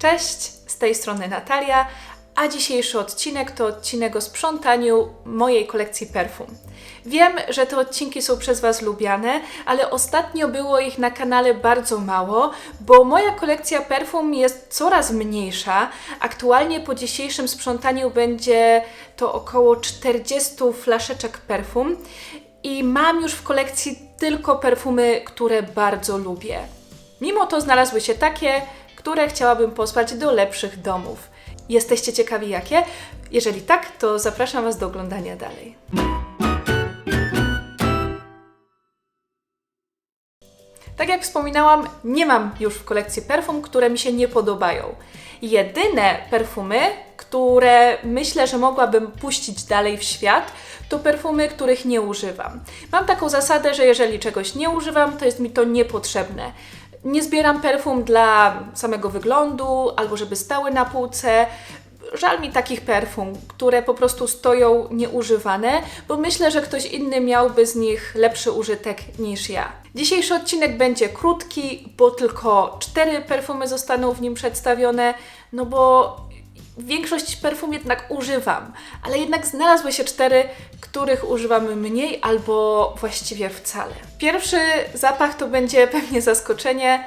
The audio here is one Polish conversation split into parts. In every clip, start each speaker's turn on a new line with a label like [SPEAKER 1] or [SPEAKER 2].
[SPEAKER 1] Cześć, z tej strony Natalia, a dzisiejszy odcinek to odcinek o sprzątaniu mojej kolekcji perfum. Wiem, że te odcinki są przez Was lubiane, ale ostatnio było ich na kanale bardzo mało, bo moja kolekcja perfum jest coraz mniejsza. Aktualnie po dzisiejszym sprzątaniu będzie to około 40 flaszeczek perfum i mam już w kolekcji tylko perfumy, które bardzo lubię. Mimo to znalazły się takie, które chciałabym posłać do lepszych domów. Jesteście ciekawi jakie? Jeżeli tak, to zapraszam Was do oglądania dalej. Tak jak wspominałam, nie mam już w kolekcji perfum, które mi się nie podobają. Jedyne perfumy, które myślę, że mogłabym puścić dalej w świat, to perfumy, których nie używam. Mam taką zasadę, że jeżeli czegoś nie używam, to jest mi to niepotrzebne. Nie zbieram perfum dla samego wyglądu albo żeby stały na półce. Żal mi takich perfum, które po prostu stoją nieużywane, bo myślę, że ktoś inny miałby z nich lepszy użytek niż ja. Dzisiejszy odcinek będzie krótki, bo tylko cztery perfumy zostaną w nim przedstawione, no bo większość perfum jednak używam, ale jednak znalazły się cztery, których używamy mniej albo właściwie wcale. Pierwszy zapach to będzie pewnie zaskoczenie,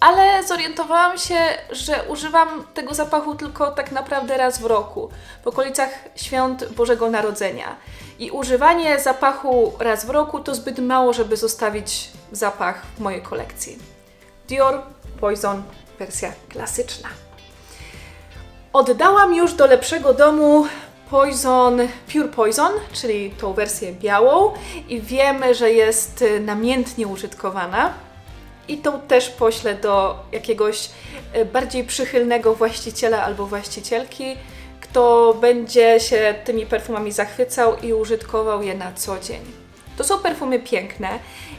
[SPEAKER 1] ale zorientowałam się, że używam tego zapachu tylko tak naprawdę raz w roku, w okolicach świąt Bożego Narodzenia. I używanie zapachu raz w roku to zbyt mało, żeby zostawić zapach w mojej kolekcji. Dior Poison wersja klasyczna. Oddałam już do lepszego domu Poison, Pure Poison, czyli tą wersję białą i wiemy, że jest y, namiętnie użytkowana. I tą też poślę do jakiegoś y, bardziej przychylnego właściciela albo właścicielki, kto będzie się tymi perfumami zachwycał i użytkował je na co dzień. To są perfumy piękne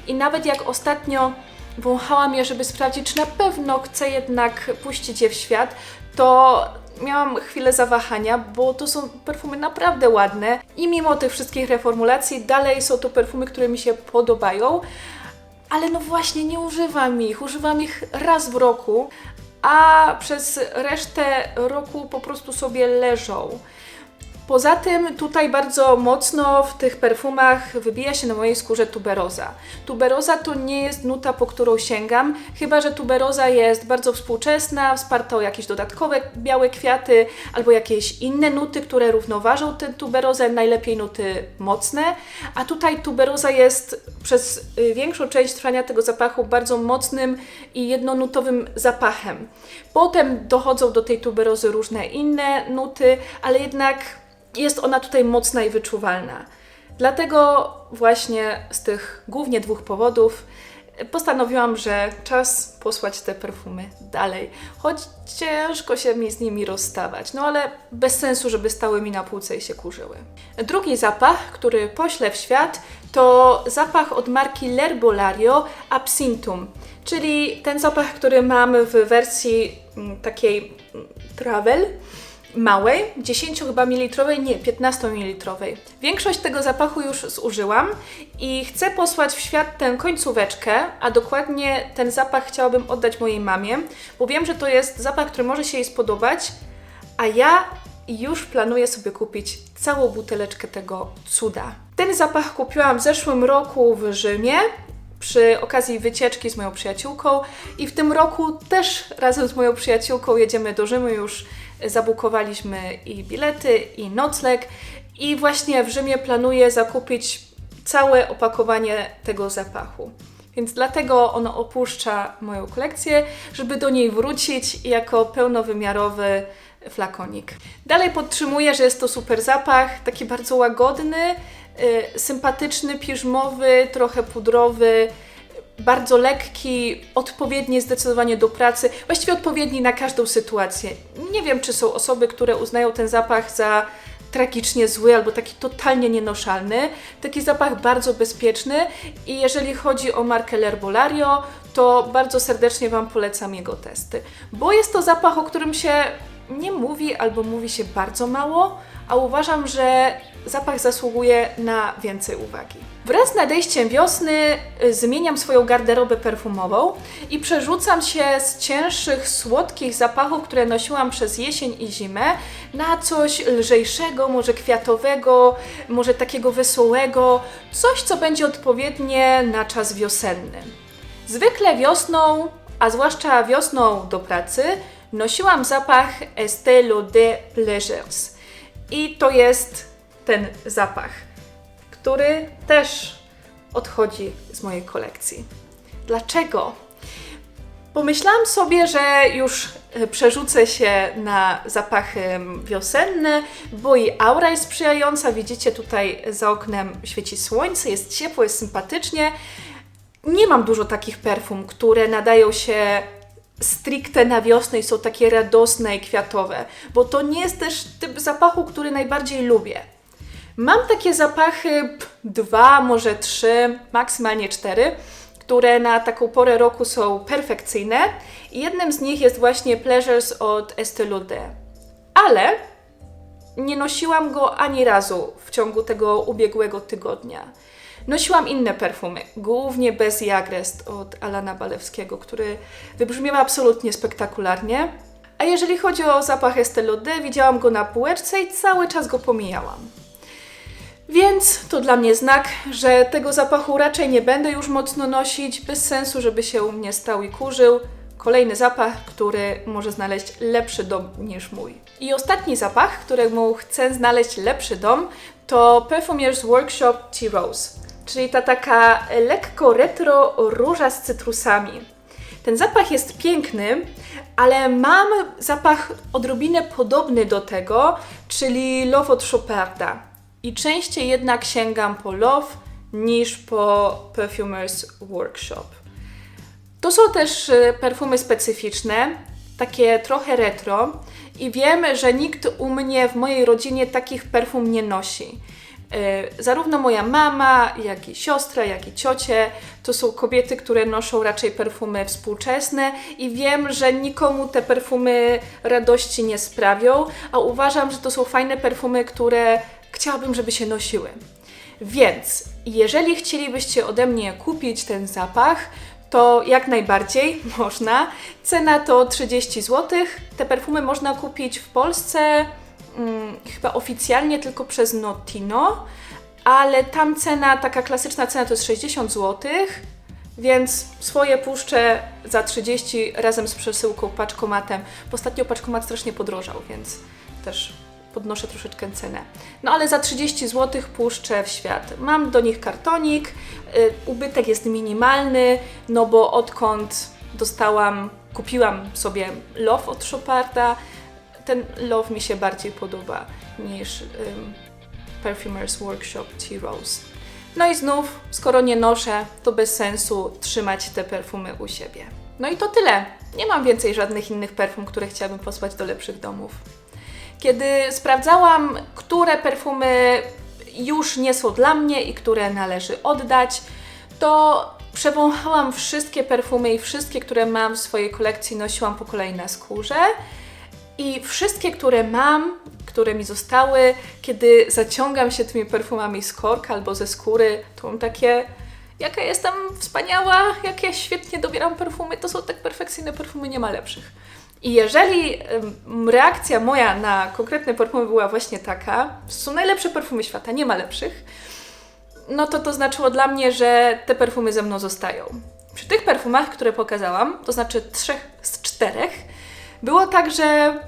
[SPEAKER 1] i nawet jak ostatnio wąchałam je, żeby sprawdzić, czy na pewno chcę jednak puścić je w świat, to miałam chwilę zawahania, bo to są perfumy naprawdę ładne i mimo tych wszystkich reformulacji dalej są to perfumy, które mi się podobają, ale no właśnie nie używam ich, używam ich raz w roku, a przez resztę roku po prostu sobie leżą. Poza tym tutaj bardzo mocno w tych perfumach wybija się na mojej skórze tuberoza. Tuberoza to nie jest nuta, po którą sięgam, chyba że tuberoza jest bardzo współczesna, wsparta o jakieś dodatkowe białe kwiaty albo jakieś inne nuty, które równoważą tę tuberozę, najlepiej nuty mocne, a tutaj tuberoza jest przez y, większą część trwania tego zapachu bardzo mocnym i jednonutowym zapachem. Potem dochodzą do tej tuberozy różne inne nuty, ale jednak jest ona tutaj mocna i wyczuwalna. Dlatego właśnie z tych głównie dwóch powodów postanowiłam, że czas posłać te perfumy dalej. Choć ciężko się mi z nimi rozstawać, no ale bez sensu, żeby stały mi na półce i się kurzyły. Drugi zapach, który poślę w świat, to zapach od marki L'Herbolario Absinthum, czyli ten zapach, który mam w wersji mm, takiej mm, travel małej, 10 chyba mililitrowej, nie, 15 mililitrowej. Większość tego zapachu już zużyłam i chcę posłać w świat tę końcóweczkę, a dokładnie ten zapach chciałabym oddać mojej mamie, bo wiem, że to jest zapach, który może się jej spodobać, a ja już planuję sobie kupić całą buteleczkę tego cuda. Ten zapach kupiłam w zeszłym roku w Rzymie przy okazji wycieczki z moją przyjaciółką i w tym roku też razem z moją przyjaciółką jedziemy do Rzymu już zabukowaliśmy i bilety, i nocleg. I właśnie w Rzymie planuję zakupić całe opakowanie tego zapachu. Więc dlatego ono opuszcza moją kolekcję, żeby do niej wrócić jako pełnowymiarowy flakonik. Dalej podtrzymuję, że jest to super zapach, taki bardzo łagodny, yy, sympatyczny, piżmowy, trochę pudrowy bardzo lekki, odpowiedni zdecydowanie do pracy, właściwie odpowiedni na każdą sytuację. Nie wiem, czy są osoby, które uznają ten zapach za tragicznie zły albo taki totalnie nienoszalny. Taki zapach bardzo bezpieczny i jeżeli chodzi o markę L'Herbolario, to bardzo serdecznie Wam polecam jego testy, bo jest to zapach, o którym się nie mówi albo mówi się bardzo mało, a uważam, że zapach zasługuje na więcej uwagi. Wraz z nadejściem wiosny y, zmieniam swoją garderobę perfumową i przerzucam się z cięższych, słodkich zapachów, które nosiłam przez jesień i zimę, na coś lżejszego, może kwiatowego, może takiego wesołego, coś, co będzie odpowiednie na czas wiosenny. Zwykle wiosną, a zwłaszcza wiosną do pracy, nosiłam zapach Estée Lauder Pleasures. I to jest ten zapach, który też odchodzi z mojej kolekcji. Dlaczego? Pomyślałam sobie, że już e, przerzucę się na zapachy wiosenne, bo i aura jest sprzyjająca. Widzicie tutaj za oknem świeci słońce, jest ciepło, jest sympatycznie. Nie mam dużo takich perfum, które nadają się stricte na wiosnę i są takie radosne i kwiatowe, bo to nie jest też typ zapachu, który najbardziej lubię. Mam takie zapachy dwa, może trzy, maksymalnie cztery, które na taką porę roku są perfekcyjne i jednym z nich jest właśnie Pleasures od Estée Lauder. Ale nie nosiłam go ani razu w ciągu tego ubiegłego tygodnia. Nosiłam inne perfumy, głównie Bez Agrest od Alana Balewskiego, który wybrzmiewa absolutnie spektakularnie. A jeżeli chodzi o zapach Estée Lauder, widziałam go na półeczce i cały czas go pomijałam. Więc to dla mnie znak, że tego zapachu raczej nie będę już mocno nosić, bez sensu, żeby się u mnie stał i kurzył. Kolejny zapach, który może znaleźć lepszy dom niż mój. I ostatni zapach, któremu chcę znaleźć lepszy dom, to Perfumier's Workshop Tea Rose, czyli ta taka lekko retro róża z cytrusami. Ten zapach jest piękny, ale mam zapach odrobinę podobny do tego, czyli Love od Choparda. I częściej jednak sięgam po Love niż po Perfumers Workshop. To są też y, perfumy specyficzne, takie trochę retro i wiem, że nikt u mnie w mojej rodzinie takich perfum nie nosi. Y, zarówno moja mama, jak i siostra, jak i ciocie to są kobiety, które noszą raczej perfumy współczesne i wiem, że nikomu te perfumy radości nie sprawią, a uważam, że to są fajne perfumy, które chciałabym, żeby się nosiły. Więc jeżeli chcielibyście ode mnie kupić ten zapach, to jak najbardziej można. Cena to 30 zł. Te perfumy można kupić w Polsce hmm, chyba oficjalnie tylko przez Notino, ale tam cena, taka klasyczna cena to jest 60 zł. Więc swoje puszczę za 30 razem z przesyłką paczkomatem. Bo ostatnio paczkomat strasznie podrożał, więc też podnoszę troszeczkę cenę. No ale za 30 zł puszczę w świat. Mam do nich kartonik, y, ubytek jest minimalny, no bo odkąd dostałam, kupiłam sobie Love od Choparda, ten Love mi się bardziej podoba niż um, Perfumers Workshop Tea Rose. No i znów, skoro nie noszę, to bez sensu trzymać te perfumy u siebie. No i to tyle. Nie mam więcej żadnych innych perfum, które chciałabym posłać do lepszych domów. Kiedy sprawdzałam, które perfumy już nie są dla mnie i które należy oddać, to przewąchałam wszystkie perfumy i wszystkie, które mam w swojej kolekcji, nosiłam po kolei na skórze. I wszystkie, które mam, które mi zostały, kiedy zaciągam się tymi perfumami z korka albo ze skóry, to mam takie, jaka jestem wspaniała, jak ja świetnie dobieram perfumy, to są tak perfekcyjne perfumy, nie ma lepszych. I jeżeli reakcja moja na konkretne perfumy była właśnie taka, są najlepsze perfumy świata, nie ma lepszych, no to to znaczyło dla mnie, że te perfumy ze mną zostają. Przy tych perfumach, które pokazałam, to znaczy trzech z czterech, było tak, że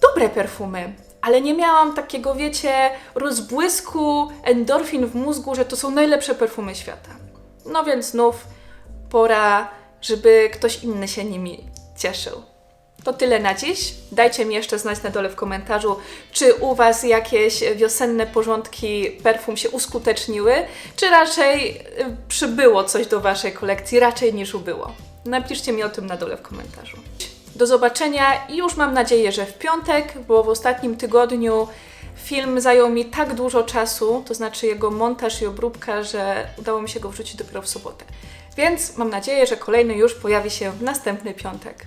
[SPEAKER 1] dobre perfumy, ale nie miałam takiego, wiecie, rozbłysku endorfin w mózgu, że to są najlepsze perfumy świata. No więc znów pora, żeby ktoś inny się nimi cieszył. To tyle na dziś. Dajcie mi jeszcze znać na dole w komentarzu, czy u Was jakieś wiosenne porządki perfum się uskuteczniły, czy raczej y, przybyło coś do Waszej kolekcji, raczej niż ubyło. Napiszcie mi o tym na dole w komentarzu. Do zobaczenia i już mam nadzieję, że w piątek, bo w ostatnim tygodniu film zajął mi tak dużo czasu, to znaczy jego montaż i obróbka, że udało mi się go wrzucić dopiero w sobotę. Więc mam nadzieję, że kolejny już pojawi się w następny piątek.